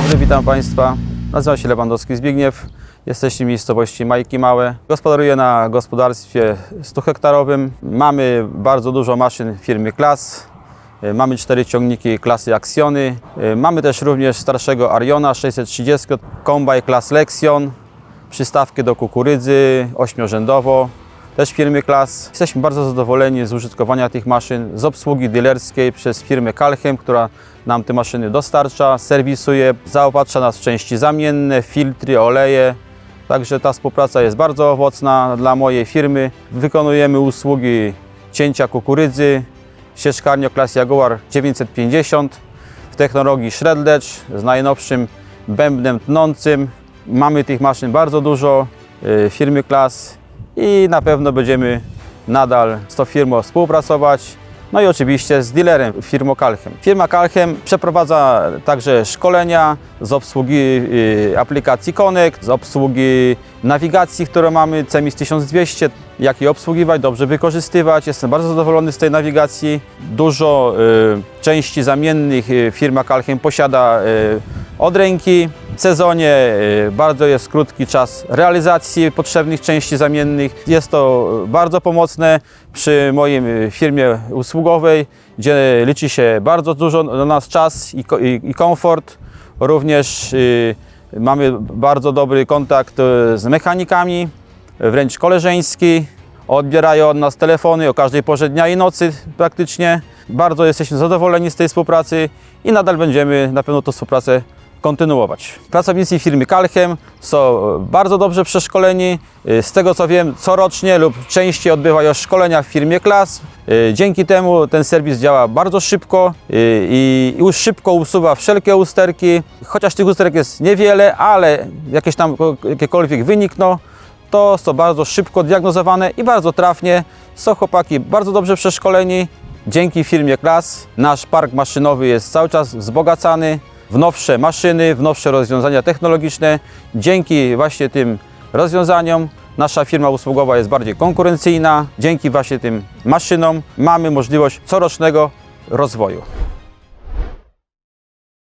Witam Państwa. Nazywam się Lewandowski Zbigniew. Jesteśmy w miejscowości Majki Małe. Gospodaruję na gospodarstwie 100 hektarowym. Mamy bardzo dużo maszyn firmy Klas. E, Mamy cztery ciągniki klasy Aksjony. E, Mamy też również starszego Ariona 630, kombaj klas Lexion, przystawkę do kukurydzy ośmiorzędowo, też firmy Klas. Jesteśmy bardzo zadowoleni z użytkowania tych maszyn, z obsługi dealerskiej przez firmę Kalchem, która nam te maszyny dostarcza, serwisuje, zaopatrza nas w części zamienne, filtry, oleje. Także ta współpraca jest bardzo owocna dla mojej firmy. Wykonujemy usługi cięcia kukurydzy, sieczkarnia klas Jaguar 950 w technologii Shreddedge z najnowszym bębnem tnącym. Mamy tych maszyn bardzo dużo, y, firmy Klas i na pewno będziemy nadal z tą firmą współpracować. No i oczywiście z dealerem, firmą Kalchem. Firma Kalchem przeprowadza także szkolenia z obsługi y, aplikacji Connect, z obsługi nawigacji, którą mamy CEMIS 1200, jak je obsługiwać, dobrze wykorzystywać. Jestem bardzo zadowolony z tej nawigacji. Dużo y, części zamiennych y, firma Kalchem posiada od ręki. Sezonie y, bardzo jest krótki czas realizacji potrzebnych części zamiennych. Jest to bardzo pomocne przy mojej y, firmie usługowej, gdzie liczy się bardzo dużo do nas czas i, ko- i, i komfort. Również y, mamy bardzo dobry kontakt z mechanikami, wręcz koleżeński. Odbierają od nas telefony o każdej porze dnia i nocy praktycznie. Bardzo jesteśmy zadowoleni z tej współpracy i nadal będziemy na pewno tę współpracę kontynuować. Pracownicy firmy Kalchem są bardzo dobrze przeszkoleni. Z tego co wiem, corocznie lub częściej odbywają szkolenia w firmie Klas. Dzięki temu ten serwis działa bardzo szybko i już szybko usuwa wszelkie usterki. Chociaż tych usterek jest niewiele, ale jakieś tam jakiekolwiek wynikną, to są bardzo szybko diagnozowane i bardzo trafnie. Są chłopaki bardzo dobrze przeszkoleni. Dzięki firmie Klas nasz park maszynowy jest cały czas wzbogacany w nowsze maszyny, w nowsze rozwiązania technologiczne. Dzięki właśnie tym rozwiązaniom nasza firma usługowa jest bardziej konkurencyjna. Dzięki właśnie tym maszynom mamy możliwość corocznego rozwoju.